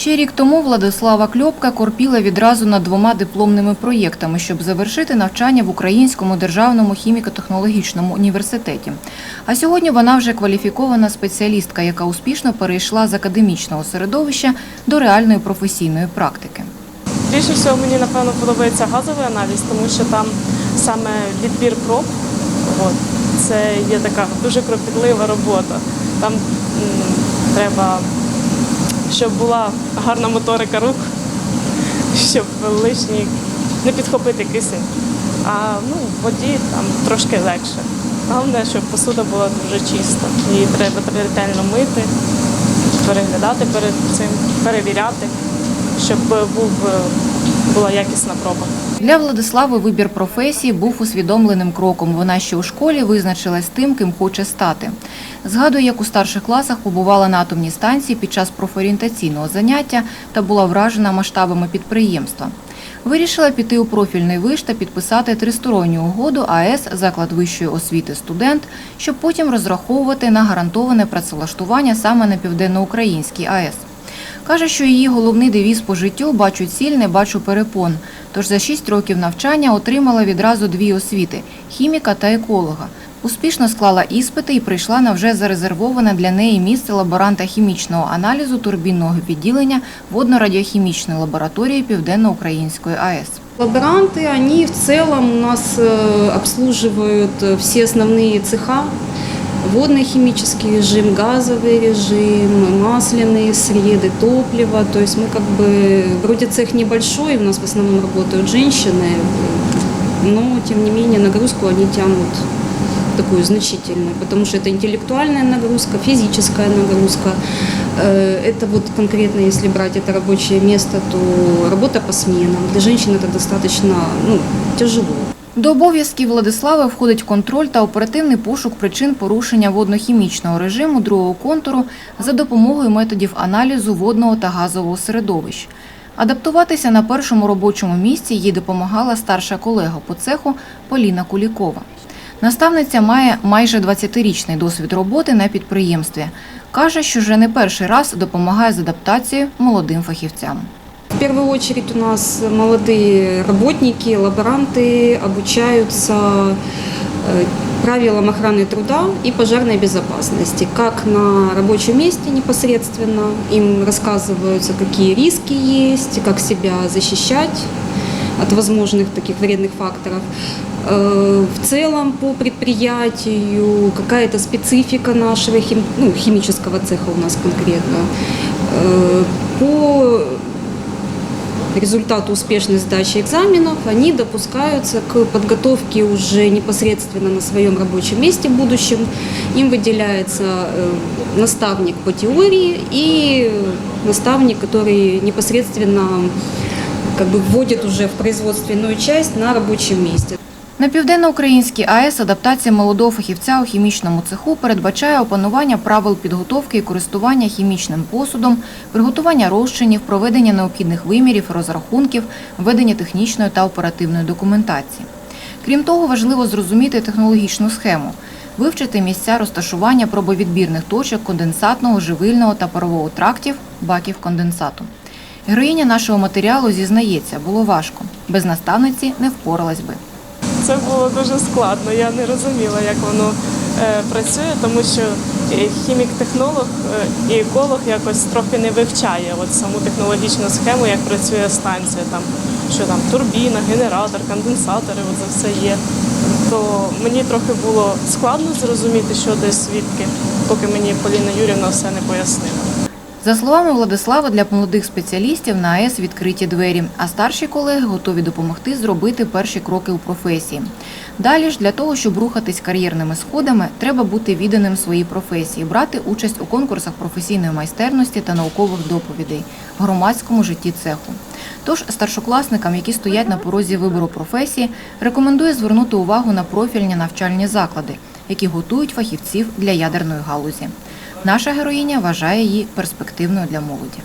Ще рік тому Владислава Кльопка корпіла відразу над двома дипломними проєктами, щоб завершити навчання в Українському державному хіміко-технологічному університеті. А сьогодні вона вже кваліфікована спеціалістка, яка успішно перейшла з академічного середовища до реальної професійної практики. Більше всього мені напевно подобається газовий аналіз, тому що там саме відбір проб, от, це є така дуже кропітлива робота. Там треба, щоб була гарна моторика рук, щоб лишній не підхопити кисень. А ну, воді там трошки легше. Головне, щоб посуда була дуже чиста. Її треба ретельно мити, переглядати перед цим, перевіряти, щоб був, е, була якісна проба. Для Владислави вибір професії був усвідомленим кроком. Вона ще у школі визначилась тим, ким хоче стати. Згадує, як у старших класах побувала на атомній станції під час профорієнтаційного заняття та була вражена масштабами підприємства. Вирішила піти у профільний виш та підписати тристоронню угоду АЕС заклад вищої освіти студент, щоб потім розраховувати на гарантоване працевлаштування саме на південноукраїнській АЕС. Каже, що її головний девіз по життю бачу ціль, не бачу перепон. Тож за 6 років навчання отримала відразу дві освіти хіміка та еколога. Успішно склала іспити і прийшла на вже зарезервоване для неї місце лаборанта хімічного аналізу турбінного відділення водно-радіохімічної лабораторії Південно-Української АЕС. Лаборанты, они в целом у нас э, обслуживают э, все основные цеха. Водно-химический режим, газовый режим, масляные среды, топливо. То есть мы как бы, вроде цех небольшой, у нас в основном работают женщины, но тем не менее нагрузку они тянут такую значительную, потому что это интеллектуальная нагрузка, физическая нагрузка. Э, Это вот конкретно, если брать это рабочее место, то работа по сменам. Для женщин это достаточно ну, тяжело. До обов'язків Владислави входить контроль та оперативний пошук причин порушення водно-хімічного режиму другого контуру за допомогою методів аналізу водного та газового середовищ. Адаптуватися на першому робочому місці їй допомагала старша колега по цеху Поліна Кулікова. Наставниця має майже 20-річний досвід роботи на підприємстві. Каже, що вже не перший раз допомагає з адаптацією молодим фахівцям. В первую очередь у нас молодые работники, лаборанты обучаются э, правилам охраны труда и пожарной безопасности. Как на рабочем месте непосредственно, им рассказываются, какие риски есть, как себя защищать от возможных таких вредных факторов. Э, В целом по предприятию какая-то специфика нашего хим- ну, химического цеха у нас конкретно. Э, По результату успешной сдачи экзаменов они допускаются к подготовке уже непосредственно на своем рабочем месте в будущем. Им выделяется э, наставник по теории и наставник, который непосредственно как бы вводит уже в производственную часть на рабочем месте. На південноукраїнській АЕС адаптація молодого фахівця у хімічному цеху передбачає опанування правил підготовки і користування хімічним посудом, приготування розчинів, проведення необхідних вимірів, розрахунків, ведення технічної та оперативної документації. Крім того, важливо зрозуміти технологічну схему, вивчити місця розташування пробовідбірних точок конденсатного, живильного та парового трактів, баків конденсату. Героїня нашого матеріалу зізнається, було важко. Без наставниці не впоралась би. Це було дуже складно. Я не розуміла, як воно е, працює, тому що хімік-технолог е, і еколог якось трохи не вивчає от саму технологічну схему, як працює станція, там що там турбіна, генератор, конденсатори, от це все є. То мені трохи було складно зрозуміти, що де свідки, поки мені Поліна Юрівна все не пояснила. За словами Владислава, для молодих спеціалістів на АЕС відкриті двері, а старші колеги готові допомогти зробити перші кроки у професії. Далі ж для того, щоб рухатись кар'єрними сходами, треба бути відданим своїй професії, брати участь у конкурсах професійної майстерності та наукових доповідей в громадському житті цеху. Тож старшокласникам, які стоять на порозі вибору професії, рекомендує звернути увагу на профільні навчальні заклади, які готують фахівців для ядерної галузі. Наша героїня вважає її перспективною для молоді.